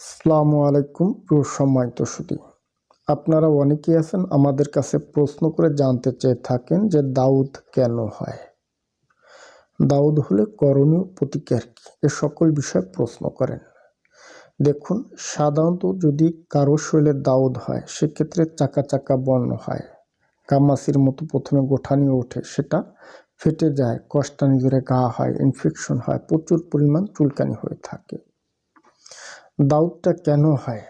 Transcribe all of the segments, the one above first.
আসসালামু আলাইকুম, প্রিয় সম্মানিত সুদী আপনারা অনেকেই আছেন আমাদের কাছে প্রশ্ন করে জানতে চেয়ে থাকেন যে দাউদ কেন হয়? দাউদ হলে করণীয় প্রতিকার কি? এ সকল বিষয়ে প্রশ্ন করেন। দেখুন, সাধারণত যদি কারও শরীরে দাউদ হয়, সেক্ষেত্রে চাকা চাকা বর্ণ হয়। কামাসির মতো প্রথমে গোঠানি ওঠে, সেটা ফেটে যায়, কষ্টানি ধরে ঘা হয় ইনফেকশন হয়, প্রচুর পরিমাণ চুলকানি হয়ে থাকে। দাউদটা কেন হয়?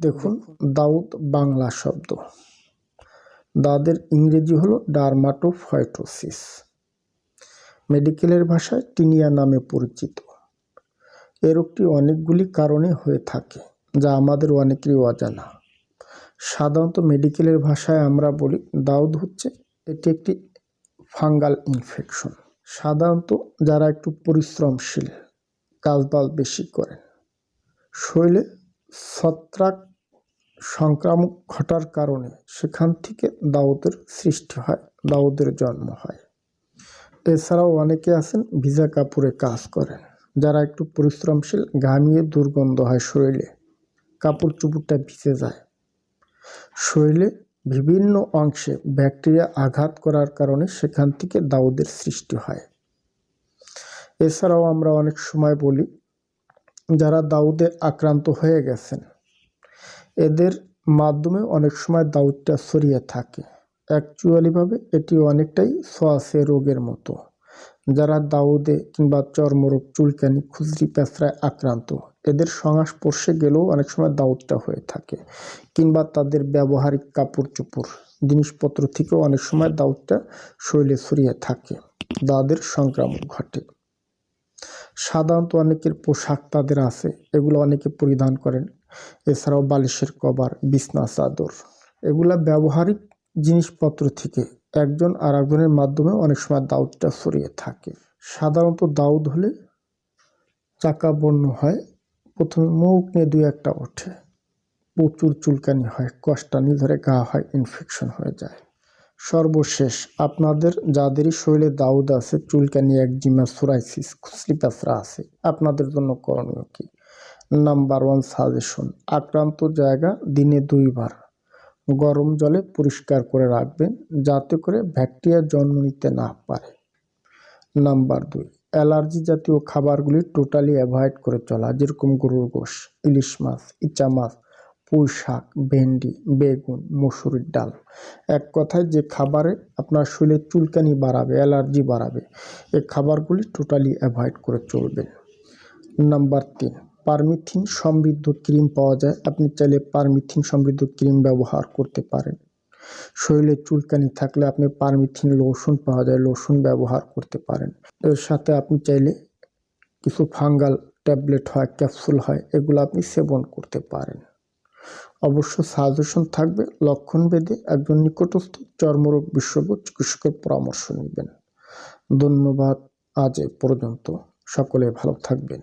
দেখুন, দাউদ বাংলা শব্দ। দাদের ইংরেজি হলো ডার্মাটোফাইটোসিস মেডিকেলের ভাষায় টিনিয়া নামে পরিচিত। এ রোগটি অনেকগুলি কারণে হয়ে থাকে, যা আমাদের অনেকেরই অজানা। সাধারণত মেডিকেলের ভাষায় আমরা বলি দাউদ হচ্ছে এটি একটি ফাঙ্গাল ইনফেকশন। সাধারণত যারা একটু পরিশ্রমশীল, কাজবাজ বেশি করেন। শরীরে ছত্রাক সংক্রামক ঘটার কারণে সেখান থেকে দাউদের সৃষ্টি হয়, দাউদের জন্ম হয়। এছাড়াও অনেকে আছেন ভিজা কাপড়ে কাজ করেন, যারা একটু পরিশ্রমশীল, ঘামিয়ে দুর্গন্ধ হয় শরীরে, কাপড় চুপুরটা ভিজে যায়। শরীরে বিভিন্ন অংশে ব্যাকটেরিয়া আঘাত করার কারণে সেখান থেকে দাউদের সৃষ্টি হয়। এছাড়াও আমরা অনেক সময় বলি যারা দাউদে আক্রান্ত হয়ে গেছেন, এদের মাধ্যমে অনেক সময় দাউদটা ছড়িয়ে থাকে। অ্যাকচুয়ালিভাবে এটি অনেকটাই সোয়াশে রোগের মতো। যারা দাউদে কিংবা চর্মরোগ, চুলকানি খুজরি পেঁচড়ায় আক্রান্ত, এদের সংস্পর্শে গেলেও অনেক সময় দাউদটা হয়ে থাকে কিংবা তাদের ব্যবহারিক কাপড় চোপড় জিনিসপত্র থেকেও অনেক সময় দাউদটা শরীরে ছড়িয়ে থাকে। দাদের সংক্রামক ঘটে। সাধারণত অনেকের পোশাক তাদের আছে, এগুলো অনেকে পরিধান করেন। এছাড়াও বালিশের কভার, বিছনা, চাদর। এগুলা ব্যবহারিক জিনিসপত্র থেকে একজন আর একজনের মাধ্যমে অনেক সময় দাউদটা ছড়িয়ে থাকে। সাধারণত দাউদ হলে চাকা বর্ণ হয়, প্রথমে মুখ নিয়ে দুই একটা ওঠে। প্রচুর চুলকানি হয়, কষ্টানি ধরে গা হয় ইনফেকশন হয়ে যায়। সর্বশেষ, আপনাদের যাদেরই শরীরে দাউদ আছে চুলকানি একজিমা সোরাইসিস প্যাঁচড়া আছে, আপনাদের জন্য করণীয় কি? নাম্বার ওয়ান সাজেশন, আক্রান্ত জায়গা দিনে দুইবার। গরম জলে পরিষ্কার করে রাখবেন, যাতে করে ব্যাকটেরিয়া জন্ম নিতে না পারে। নাম্বার দুই, অ্যালার্জি জাতীয় খাবারগুলি টোটালি অ্যাভয়েড করে চলা, যেরকম গরুর গোশ, ইলিশ মাছ, ইচা মাছ পুঁই শাক ভেন্ডি, বেগুন, মসুরির ডাল। এক কথায়, যে খাবারে আপনার শরীরে চুলকানি বাড়াবে, অ্যালার্জি বাড়াবে এই খাবারগুলি টোটালি অ্যাভয়েড করে চলবেন নাম্বার তিন, পারমিথিন সমৃদ্ধ ক্রিম পাওয়া যায়। আপনি চাইলে পারমিথিন সমৃদ্ধ ক্রিম ব্যবহার করতে পারেন। শরীরে চুলকানি থাকলে আপনি পারমিথিন লোশন পাওয়া যায় লোশন ব্যবহার করতে পারেন। এর সাথে আপনি চাইলে কিছু ফাঙ্গাল ট্যাবলেট হয়, ক্যাপসুল হয়, এগুলো আপনি সেবন করতে পারেন। অবশ্য সাজেশন থাকবে লক্ষণ ভেদে একজন নিকটস্থ চর্মরোগ বিশেষজ্ঞ চিকিৎসকের পরামর্শ নেবেন। ধন্যবাদ, আজ এ পর্যন্ত। সকলে ভালো থাকবেন।